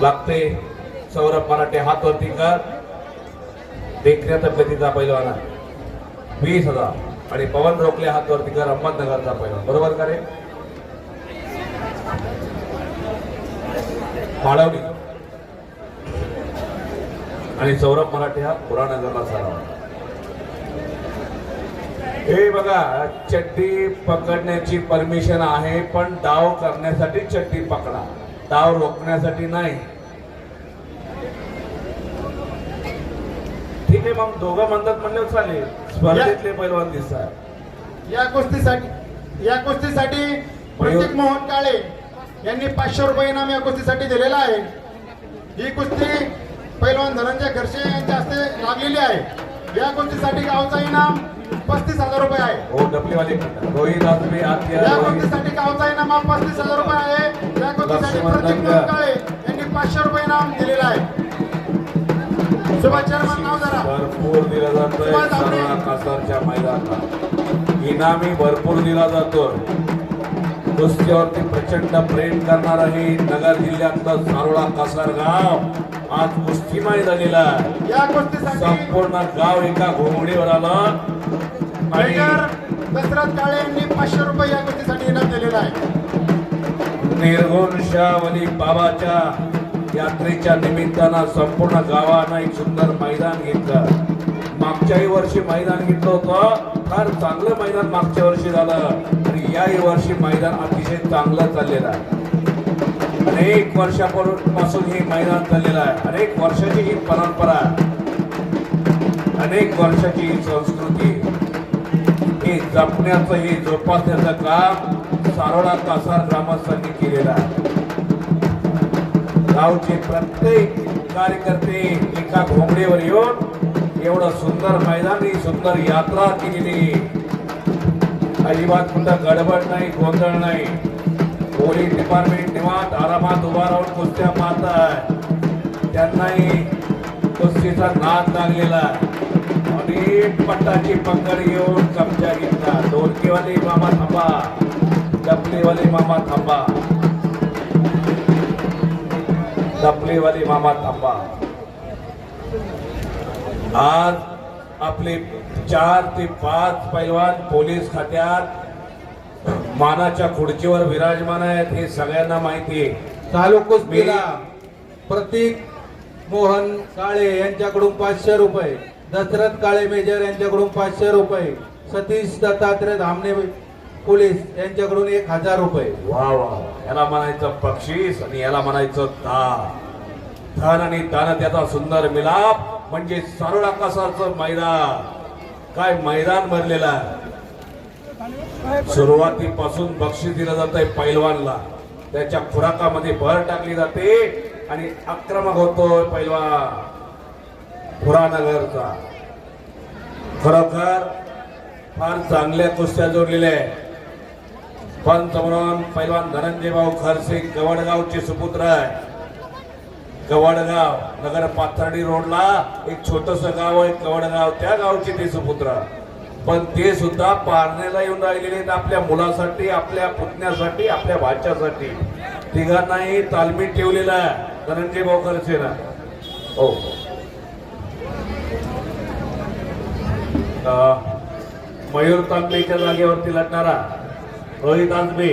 लागते. सौरभ मराठे हातवरती कर. देखण्याचा तब्येतीचा पैलवान. वीस हजार. आणि पवन रोखले हातवरती कर. अहमदनगरचा पैलवान. बरोबर का रे? फाळवली आणि सौरभ मराठे हा पुरानगरला सराव हे बघा चड्डी पकडण्याची परमिशन आहे पण डाव करण्यासाठी चड्डी पकडा. डाव रोखण्यासाठी नाही. ठीक आहे मग दोघं म्हणतात म्हणलं चालेल. स्पर्धेतले पैलवान दिसतात या कुस्तीसाठी या कुस्तीसाठी प्रतीक मोहन काळे यांनी पाचशे रुपये इनाम या कुस्तीसाठी दिलेला आहे. ही कुस्ती पैलवान धनंजय घरशे यांच्या हस्ते लागलेली आहे. या कुस्तीसाठी गावचा इनाम पस्तीस हजार रुपये आहे. हो डबलीवाले रोहित आजबे आत्या या रोहित. कुस्तीसाठी गावचा इनाम हा पस्तीस हजार रुपये आहे. या लक्ष्मण प्रतीक दंगा. यांनी पाचशे रुपये इनाम दिलेला आहे. सुभाष चर्मन नाव जरा. भरपूर दिला जातोय सुभाष दामले. सर्व कासारच्या मैदानात. इनामी भरपूर दिला जातो कुस्तीवरती प्रचंड प्रेम करणार आहे नगर जिल्ह्यातलं सारोळा कासार गाव आज कुस्तीमय झालेला संपूर्ण गाव एका घोंगडीवर आलं. आणि काळे यांनी पाचशे रुपये या कुस्तीसाठी इनाम दिलेला आहे. निर्गुण बाबाच्या यात्रेच्या निमित्तानं संपूर्ण गावानं एक सुंदर मैदान घेतलं. मागच्याही वर्षी मैदान घेतलं होतं. फार चांगलं मैदान मागच्या वर्षी झालं. आणि याही वर्षी मैदान अतिशय चांगलं चाललेलं आहे. अनेक वर्षापासून हे मैदान चाललेलं आहे. अनेक वर्षाची ही परंपरा अनेक वर्षाची ही संस्कृती. हे जपण्याचं हे जोपासण्याचं काम सारोडा कासार ग्रामस्थांनी केलेलं आहे. गावचे प्रत्येक कार्यकर्ते एका घोंगडीवर येऊन एवढं सुंदर मैदानी सुंदर यात्रा केलेली अजिबात कुठं गडबड नाही गोंधळ नाही. पोलीस डिपार्टमेंट निवांत आरामात उभा राहून कुस्त्या पाहत आहे त्यांनाही कुस्तीचा नाद लागलेला आणि पट्टाची पकड घेऊन कब्जा घेतला. ढोलकीवाले मामा थांबा. डबलीवाले मामा थांबा. डबलीवाले मामा थांबा. आज आपले चार ते पाच पैलवान पोलीस खात्यात मानाच्या खुर्चीवर विराजमान आहेत हे सगळ्यांना माहिती आहे. चालू कुस्तीला प्रतीक मोहन काळे यांच्याकडून पाचशे रुपये दशरथ काळे मेजर यांच्याकडून पाचशे रुपये सतीश दत्तात्रय धामणे पोलीस यांच्याकडून एक हजार रुपये. वा वा याला म्हणायचं बक्षीस आणि याला म्हणायचं दान. धन आणि दान त्याचा सुंदर मिलाप. म्हणजे सरळ आकाशाचं मैदान. काय मैदान भरलेला सुरुवातीपासून बक्षीस दिलं जात आहे पैलवानला. त्याच्या खुराकामध्ये भर टाकली जाते आणि आक्रमक होतोय पैलवान. खुरानगरचा. खरोखर फार चांगल्या कुस्त्या जोडलेल्या आहेत. पंत म्हणून पैलवान धनंजय भाऊ खरसे गवडगावचे सुपुत्र आहे गवडगाव नगर पाथर्डी रोडला एक छोटस गाव आहे गवडगाव. त्या गावचे ते सुपुत्र. पण ते सुद्धा पारण्याला येऊन राहिलेले आहेत आपल्या मुलासाठी आपल्या पुतण्यासाठी आपल्या भाच्यासाठी. तिघांनाही तालमीत ठेवलेला आहे धनंजय भाऊ ना. हो. मयूर तांबेच्या जागेवरती लढणारा रोहित आजबे.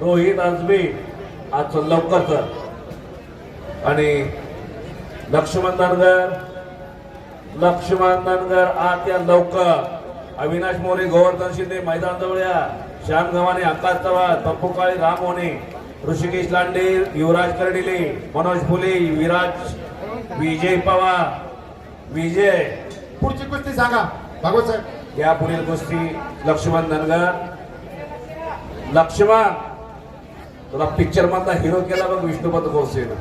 रोहित आजबे. आज लवकर सर आणि लक्ष्मण दानगर लक्ष्मण दानगर आज या लवकर. अविनाश मोरे गोवर्धन शिंदे मैदान जवळ या. श्याम गव्हाणे आकाश चव्हाण पप्पू काळे राम होणे ऋषिकेश लांडे युवराज कर्डिले मनोज फुले विराज विजय पवार विजय. पुढची कुस्ती सांगा. भागवत साहेब. या पुढील गोष्टी लक्ष्मण धनगर. लक्ष्मण तुला पिक्चर मधला हिरो केला बघ विष्णुपत गोसेन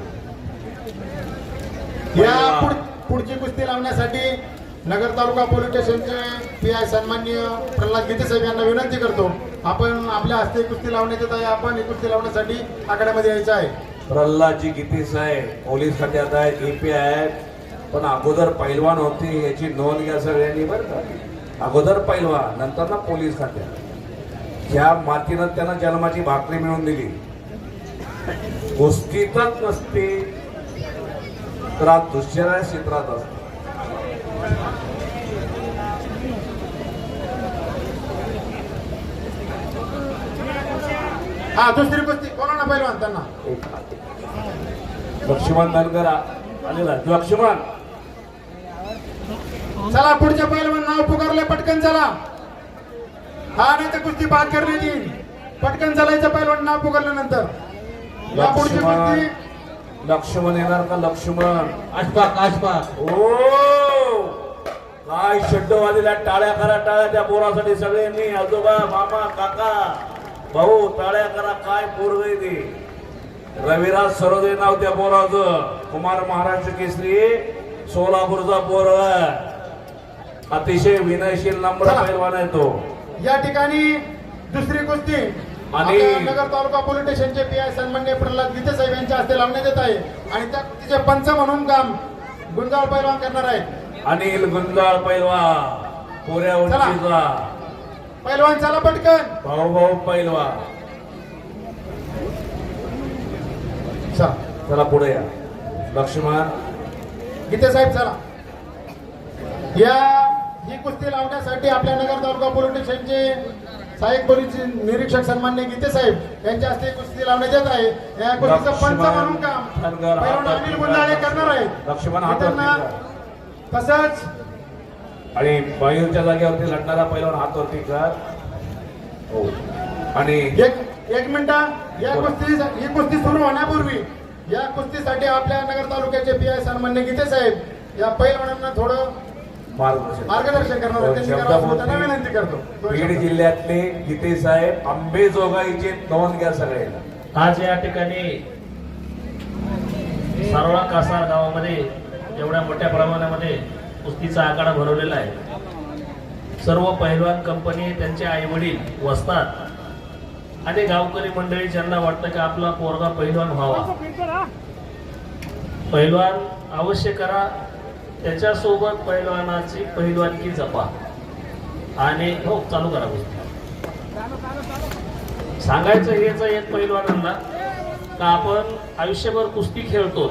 या पुढ- पुढची कुस्ती लावण्यासाठी नगर तालुका पोलीस स्टेशनचे पी आय सन्माननीय प्रल्हाद गीते साहेब यांना विनंती करतो. आपण आपल्या हस्ते कुस्ती लावण्यात येत आहे आपण ही कुस्ती लावण्यासाठी आखाड्यामध्ये यायचं आहे. प्रल्हादजी गीतीस आहे पोलीस खात्यात आहेत एपी आहेत. पण अगोदर पैलवान होते याची नोंद घ्या सगळ्यांनी बरं का. अगोदर पैलवान नंतर ना पोलीस खात्यात. ह्या मातीनं त्यांना जन्माची भाकरी मिळवून दिली. कुस्तीतच नसते. तर आज दुसऱ्या क्षेत्रात असतो. हा दुसरी कुस्ती. कोणा ना पैलवान त्यांना? लक्ष्मण धनगर आलेला लक्ष्मण. चला पुढच्या पैलवान नाव पुकारले पटकन चला. हा नाही तर कुस्ती बाद करण्यात येईल. पटकन चालायचं पैलवान नाव पुकारल्यानंतर. या पुढची कुस्ती. लक्ष्मण येणार का लक्ष्मण? आशपाक आशपाक ओ! काय शड्डवादीला टाळ्या करा टाळ्या त्या पोरासाठी सगळ्यांनी. आजोबा मामा काका भाऊ टाळ्या करा काय पोरग आहे ते? रविराज सरोदे नाव त्या पोराचं. कुमार महाराष्ट्र केसरी सोलापूरचा पोरग अतिशय विनयशील नम्र. पैलवान आहे तो. या ठिकाणी दुसरी कुस्ती. आणि- नगर तालुका पोलीस स्टेशनचे पी आय सन्मान्य प्रल्हाद गीते साहेब यांच्या हस्ते लावण्यात येत आहे. आणि त्या कुस्तीचे पंच म्हणून काम गुंजाळ पैलवान करणार आहेत अनिल गुंजाळ पैलवान कोऱ्या उंचीचा. पैलवान चला पटकन. भाऊ भाऊ पैलवान. चला चला पुढे या. लक्ष्मण. गीते साहेब चला. या ही कुस्ती लावण्यासाठी आपल्या नगर तालुका पोलीस स्टेशनचे सहाय्यक पोलीस निरीक्षक सन्मान्य गीते साहेब यांच्या हस्ते कुस्ती लावण्यात येत आहे. या कुस्तीचं पंच म्हणून काम पैलवान अनिल गुंजाळे करणार हातात त्यांना. तसंच आणि मयूरच्या जागेवरती लढणारा पैलवान हातवरती कर हो. आणि एक एक मिनिट. या कुस्ती ही कुस्ती सुरू होण्यापूर्वी या कुस्तीसाठी आपल्या नगर तालुक्याचे पी आय सन्मान्य गीते साहेब या पैलवानांना थोडं मार्गदर्शन मार्गदर्शन करणार विनंती करतो. बीड. जिल्ह्यातले गीते साहेब आंबेजोगाईचे नोंद घ्या सगळ्यांना. आज या ठिकाणी सारोळा कासार गावामध्ये एवढ्या मोठ्या प्रमाणामध्ये कुस्तीचा आखाडा भरवलेला आहे. सर्व पहिलवान कंपनी त्यांचे आई वडील वसतात. आणि गावकरी मंडळी ज्यांना वाटतं की आपला पोरगा पहिलवान व्हावा. पहिलवान अवश्य करा. त्याच्यासोबत पहिलवानाची पहिलवानकी जपा. आणि हो चालू करा सांगायचं हेच आहे एक पैलवानांना का आपण आयुष्यभर कुस्ती खेळतो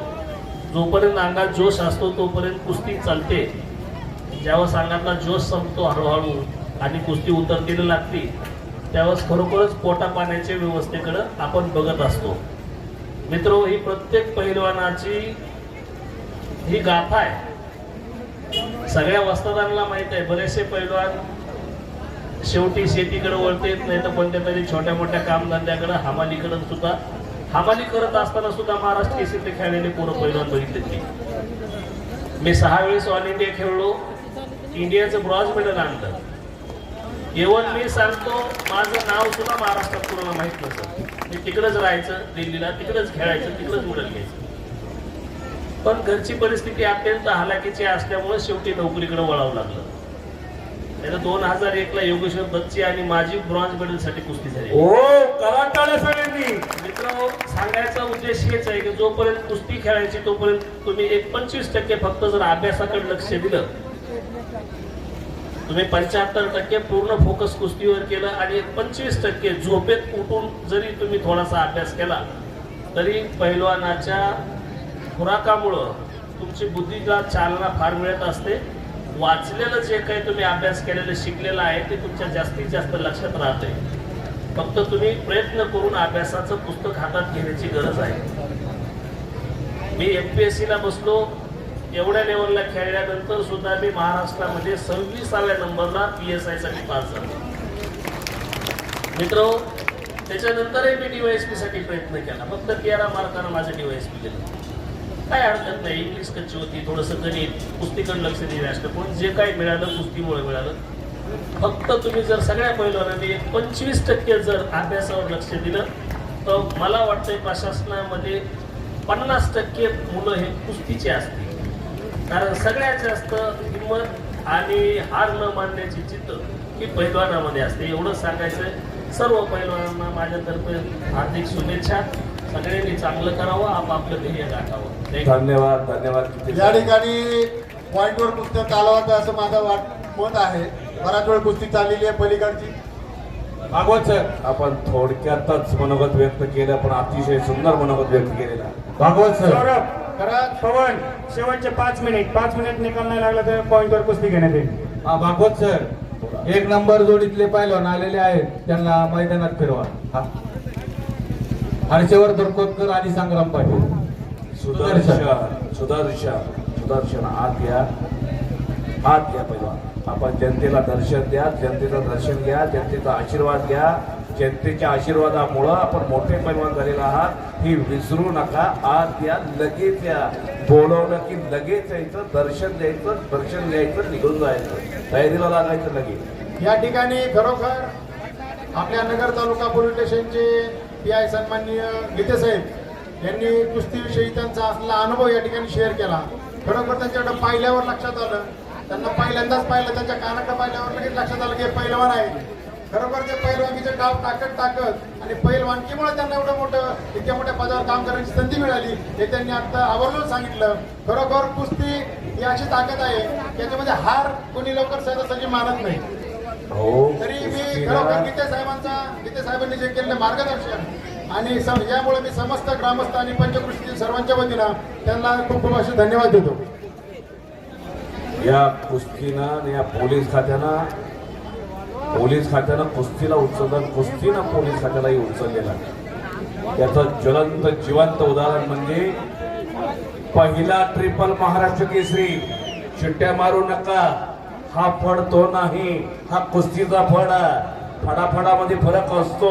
जोपर्यंत अंगात जोश असतो तोपर्यंत कुस्ती चालते. ज्यावेळेस अंगातला जोश संपतो हळूहळू आणि कुस्ती उतरतीला लागते त्यावेळेस खरोखरच पोटा पाण्याच्या व्यवस्थेकडं आपण बघत असतो. मित्र ही प्रत्येक पहिलवानाची ही गाथा आहे. सगळ्या वस्तादारांना माहीत आहे बरेचसे पैलवान शेवटी शेतीकडे वळता नाही तर कोणत्या तरी छोट्या मोठ्या कामधंद्याकडे हमालीकडे सुद्धा हमाली करत असताना सुद्धा महाराष्ट्र केसीतले खेळलेले पोरं पैलवान बघितले मी सहा वेळेस ऑल इंडिया खेळलो इंडियाचं ब्रॉन्झ मेडल आणलं. इवन मी सांगतो माझं नाव सुद्धा महाराष्ट्रात कुणाला माहीत नसतं. मी तिकडंच राहायचं दिल्लीला तिकडंच खेळायचं तिकडंच उडल घ्यायचं. पण घरची परिस्थिती अत्यंत हलाखीची असल्यामुळे शेवटी नोकरीकडे वळावं लागलं. नाही दोन हजार एक ला योगेश्वर दत्तची आणि माझी ब्रॉन्झ मेडलसाठी कुस्ती झाली. सगळ्यांनी. मित्र सांगायचा उद्देश हेच आहे की जोपर्यंत कुस्ती खेळायची तोपर्यंत तुम्ही एक पंचवीस टक्के फक्त जर अभ्यासाकडे लक्ष दिलं तुम्ही पंच्याहत्तर टक्के पूर्ण फोकस कुस्तीवर केलं आणि एक पंचवीस टक्के झोपेत उठून जरी तुम्ही थोडासा अभ्यास केला तरी पैलवानाच्या खुराकामुळं तुमची बुद्धीला चालना फार मिळत असते. वाचलेलं जे काही तुम्ही अभ्यास केलेलं शिकलेलं आहे ते तुमच्या जास्तीत जास्त लक्षात राहते. फक्त तुम्ही प्रयत्न करून अभ्यासाचं पुस्तक हातात घेण्याची गरज आहे. मी एम पी एस सीला बसलो. एवढ्या लेवलला खेळल्यानंतर सुद्धा मी महाराष्ट्रामध्ये सव्वीसाव्या नंबरला पी एस आयसाठी पास झालो. मित्र त्याच्यानंतरही मी डीवायएसपी साठी प्रयत्न केला. फक्त तेरा मार्कानं माझं डीवायएसपी केलं काय हरकत नाही इंग्लिश कच्ची होती थोडंसं गणित कुस्तीकडे लक्ष दिले असतं पण जे काही मिळालं कुस्तीमुळे मिळालं. फक्त तुम्ही जर सगळ्या पैलवानांनी पंचवीस टक्के जर अभ्यासावर लक्ष दिलं तर मला वाटतंय प्रशासनामध्ये पन्नास टक्के मुलं हे कुस्तीचे असतील. कारण सगळ्यात जास्त हिंमत आणि हार न मानण्याची चित्त ही पैलवानामध्ये असते. एवढं सांगायचं सर्व पैलवानांना माझ्यातर्फे हार्दिक शुभेच्छा. सगळ्यांनी चांगलं करावं आपापलं ध्येय गाठावं. धन्यवाद धन्यवाद या. ठिकाणी पॉइंटवर कुस्त्या चालवायचं असं माझं वाट मत आहे. बराच वेळ कुस्ती चाललेली आहे पलीकडची. भागवत सर. आपण थोडक्यातच मनोगत व्यक्त केलं पण अतिशय सुंदर मनोगत व्यक्त केलेलं. भागवत सर. सौरभ खरंच पवन शेवटचे पाच मिनिट. पाच मिनिट निकाल नाही लागला तर पॉईंटवर कुस्ती घेण्यात येईल. हा भागवत सर. एक नंबर जोडीतले पैलवान आलेले आहेत. त्यांना मैदानात फिरवा. हा. हर्षवर्धन कोतकर आणि संग्राम पाटील. सुदर्शन सुदर्शन सुदर्शन आत या आत या पहिला. आपण जनतेला दर्शन द्या जनतेचं दर्शन घ्या जनतेचा आशीर्वाद घ्या. जनतेच्या आशीर्वादामुळं आपण मोठे पैलवान झालेला आहात. ही विसरू नका. आत या लगेच या. बोलवलं की लगेच यायचं दर्शन द्यायचं दर्शन घ्यायचं निघून जायचं. तयारीला लागायचं लगेच. या ठिकाणी खरोखर आपल्या नगर तालुका पोलीस स्टेशनचे पी आय सन्माननीय गीते साहेब यांनी कुस्तीविषयी त्यांचा असलेला अनुभव या ठिकाणी शेअर केला. खरोखर त्यांच्याकडे पाहिल्यावर लक्षात आलं. त्यांना पहिल्यांदाच पाहिलं त्यांच्या कानाकडे पाहिल्यावर लगेच लक्षात आलं की हे पहिलवान आहे खरोखर ते पहिलवानकीचे डाव टाकत टाकत आणि पहिलवानकीमुळे त्यांना एवढं मोठं इतक्या मोठ्या पदावर काम करण्याची संधी मिळाली हे त्यांनी आता आवर्जून सांगितलं. खरोखर कुस्ती ही अशी ताकद आहे त्याच्यामध्ये हार कोणी लवकर सहजासहजी मानत नाही. तरी मी खरोखर गीते साहेबांचा गीते साहेबांनी जे केलेलं मार्गदर्शन आणि यामुळे मी समस्त ग्रामस्थ आणि पंचकृषीतील सर्वांच्या वतीनं त्यांना खूप खूप असे धन्यवाद देतो. या कुस्तीनं आणि या पोलीस खात्यानं पोलीस खात्यानं कुस्तीला उचललं कुस्तीनं पोलीस खात्यालाही उचललेलं त्याचं ज्वलंत जिवंत उदाहरण म्हणजे पहिला ट्रिपल महाराष्ट्र केसरी. चिट्ट्या मारू नका. हा फळ तो नाही हा कुस्तीचा फळ आहे. फडाफडामध्ये फरक असतो.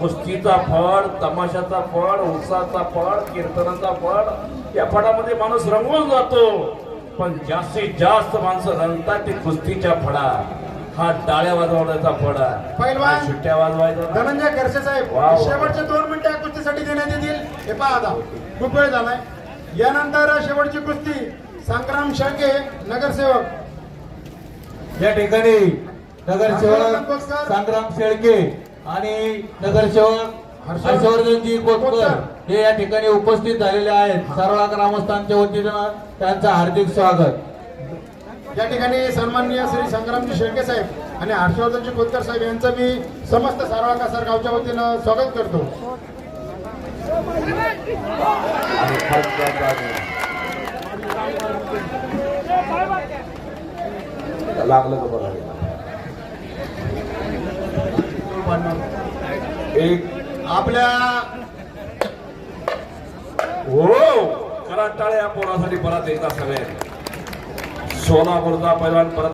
कुस्तीचा फळ तमाशाचा फळ उत्साहाचा फळ कीर्तनाचा फळ या फळामध्ये माणूस रंगून जातो. पण जास्तीत जास्त माणसं रंगतात ते कुस्तीच्या फळा. हा टाळ्या वाजवण्याचा फळ आहे. पहिलवान. शिट्ट्या वाजवायचा धनंजय खरसे साहेब. शेवटचे दोन मिनिटं या कुस्तीसाठी देण्यात येतील. हे पहा आता खूप वेळ झालाय. यानंतर शेवटची कुस्ती संग्राम शेळके नगरसेवक. या ठिकाणी नगरसेवक. संग्राम शेळके आणि नगरसेवक हर्षवर्धनजी कोतकर हे या ठिकाणी उपस्थित झालेले आहेत. सर्व ग्रामस्थांच्या वतीनं त्यांचं हार्दिक स्वागत. या ठिकाणी सन्माननीय श्री संग्रामजी शेळके साहेब आणि हर्षवर्धनजी कोतकर साहेब यांचं मी समस्त सारवा कासार गावच्या वतीनं स्वागत करतो. लागलं का बघा एक. आपल्या हो. करा टाळ्या पोरासाठी परत एकदा सगळे. सोलापूरचा पैलवान परत